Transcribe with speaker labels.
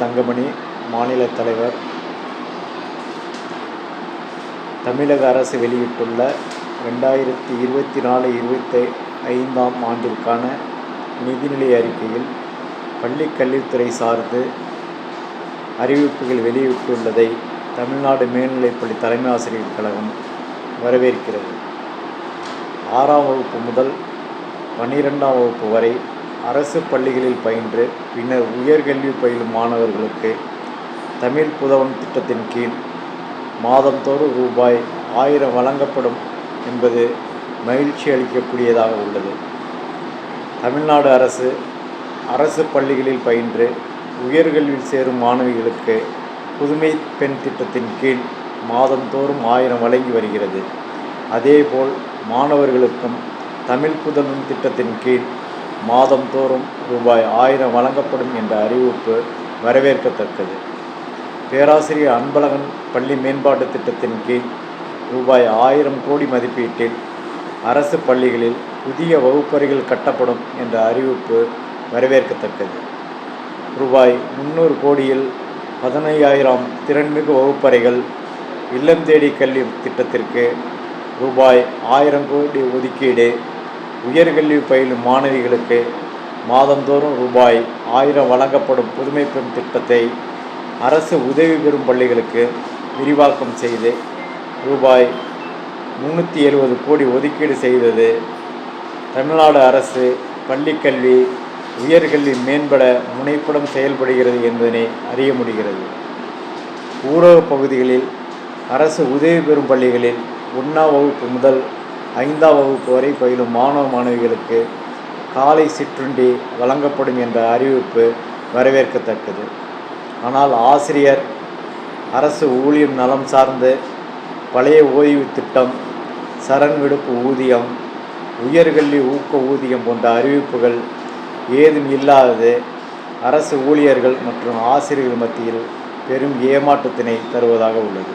Speaker 1: தங்கமணி மாநில தலைவர். தமிழக அரசு வெளியிட்டுள்ள ரெண்டாயிரத்தி இருபத்தி நாலு இருபத்தி ஐந்தாம் ஆண்டிற்கான நிதிநிலை அறிக்கையில் பள்ளி கல்வித்துறை சார்ந்து அறிவிப்புகள் வெளியிட்டுள்ளதை தமிழ்நாடு மேல்நிலைப்பள்ளி தலைமை ஆசிரியர் கழகம் வரவேற்கிறது. ஆறாம் வகுப்பு முதல் பன்னிரெண்டாம் வகுப்பு வரை அரசு பள்ளிகளில் பயின்று பின்னர் உயர்கல்வி பயிலும் மாணவர்களுக்கு தமிழ் புதவம் திட்டத்தின் கீழ் மாதந்தோறும் ரூபாய் ஆயிரம் வழங்கப்படும் என்பது மகிழ்ச்சி அளிக்கக்கூடியதாக உள்ளது. தமிழ்நாடு அரசு அரசு பள்ளிகளில் பயின்று உயர்கல்வியில் சேரும் மாணவிகளுக்கு புதுமை பெண் திட்டத்தின் கீழ் மாதந்தோறும் ஆயிரம் வழங்கி வருகிறது. அதேபோல் மாணவர்களுக்கும் தமிழ் புதலும் திட்டத்தின் கீழ் மாதந்தோறும் ரூபாய் ஆயிரம் வழங்கப்படும் என்ற அறிவிப்பு வரவேற்கத்தக்கது. பேராசிரியர் அன்பழகன் பள்ளி மேம்பாட்டு திட்டத்தின் கீழ் ரூபாய் ஆயிரம் கோடி மதிப்பீட்டில் அரசு பள்ளிகளில் புதிய வகுப்பறைகள் கட்டப்படும் என்ற அறிவிப்பு வரவேற்கத்தக்கது. ரூபாய் முந்நூறு கோடியில் பதினையாயிரம் திறன்மிகு வகுப்பறைகள் இல்லம் தேடி கல்வி திட்டத்திற்கு ரூபாய் ஆயிரம் கோடி ஒதுக்கீடு உயர்கல்வி பயிலும் மாணவிகளுக்கு மாதந்தோறும் ரூபாய் ஆயிரம் வழங்கப்படும் புதுமை பெண் திட்டத்தை அரசு உதவி பெறும் பள்ளிகளுக்கு விரிவாக்கம் செய்து ரூபாய் முந்நூற்றி எழுபது கோடி ஒதுக்கீடு செய்தது. தமிழ்நாடு அரசு பள்ளிக்கல்வி உயர்கல்வி மேம்பட முனைப்புடன் செயல்படுகிறது என்பதனை அறிய முடிகிறது. ஊரக பகுதிகளில் அரசு உதவி பெறும் பள்ளிகளில் ஒன்றாம் வகுப்பு முதல் ஐந்தாம் வகுப்பு வரை பயிலும் மாணவ மாணவிகளுக்கு காலை சிற்றுண்டி வழங்கப்படும் என்ற அறிவிப்பு வரவேற்கத்தக்கது. ஆனால் ஆசிரியர் அரசு ஊழியம் நலம் சார்ந்து பழைய ஓய்வு திட்டம் சரண் விடுப்பு ஊதியம் உயர்கல்வி ஊக்க ஊதியம் போன்ற அறிவிப்புகள் ஏதும் இல்லாதது அரசு ஊழியர்கள் மற்றும் ஆசிரியர்கள் மத்தியில் பெரும் ஏமாற்றத்தினை தருவதாக உள்ளது.